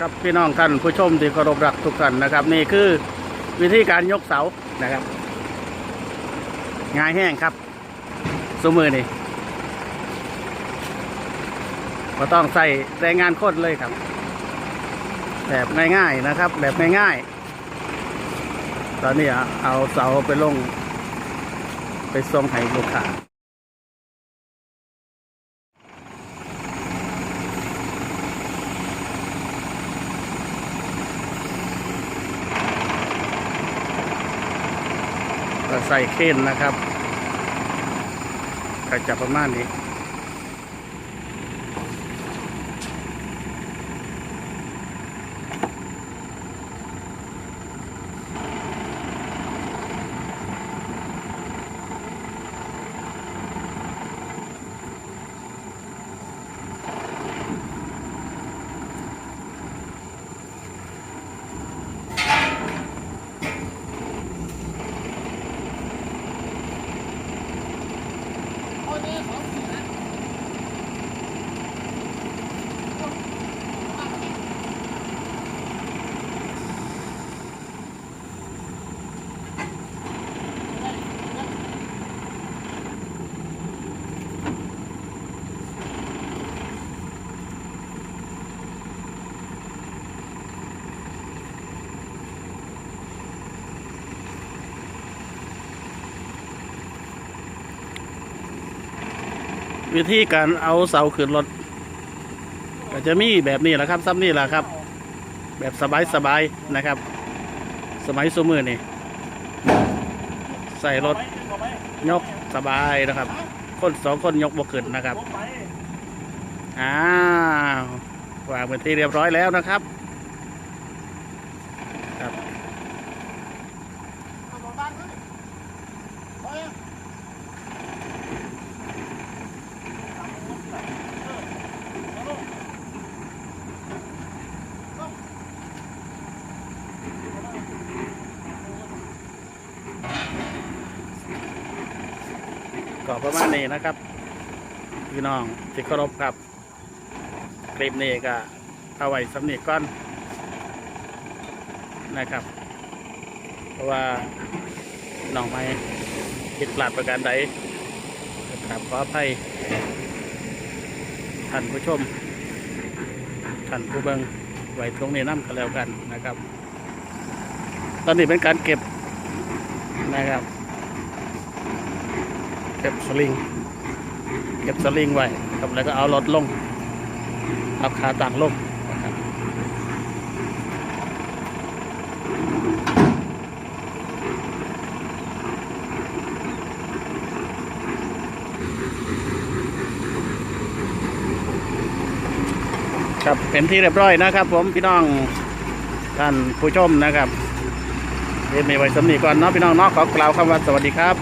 ครับพี่น้องท่านผู้ชมที่เคารพรักทุกท่านนะครับ นี่คือวิธีการยกเสานะครับง่ายแห้งครับสมือนี่ก็ต้องใส่แรงงานคตรเลยครับ แบบง่ายๆนะครับ แบบง่ายๆตอนนี้เอาเสาไปลง ไปส่งให้ลูกค้า ใส่เค้นนะครับก็จะประมาณนี้ วิธีการเอาเสาขึ้นรถ ก็จะมีแบบนี้แหละครับซ้ำนี่แหละครับ แบบสบายๆนะครับ สมัยสมือนี่ใส่รถยกสบายนะครับ คนสองคนยกบกขึ้นนะครับอ้าววางเป็นที่เรียบร้อยแล้วนะครับ ครับ ก็ประมาณนี้นะครับ พี่น้องที่เคารพครับคลิปนี้ก็เอาไว้สำเนีก่อนนะครับ เพราะว่าน้องไม่ผิดพลาดประการใดครับขออภัยท่านผู้ชมท่านผู้เบิงไว้ตรงนี้น้ำกันแล้วกันนะครับ ตอนนี้เป็นการเก็บนะครับ เก็บสลิง เก็บสลิงไว้ครับแล้วก็เอารถลงเอาขาต่างลงนะครับครับเป็นที่เรียบร้อยนะครับ ผมพี่น้องท่านผู้ชมนะครับเรียนมีไว้สำนีก่อนเนาะพี่น้องเนาะขอกล่าวคำว่าสวัสดีครับ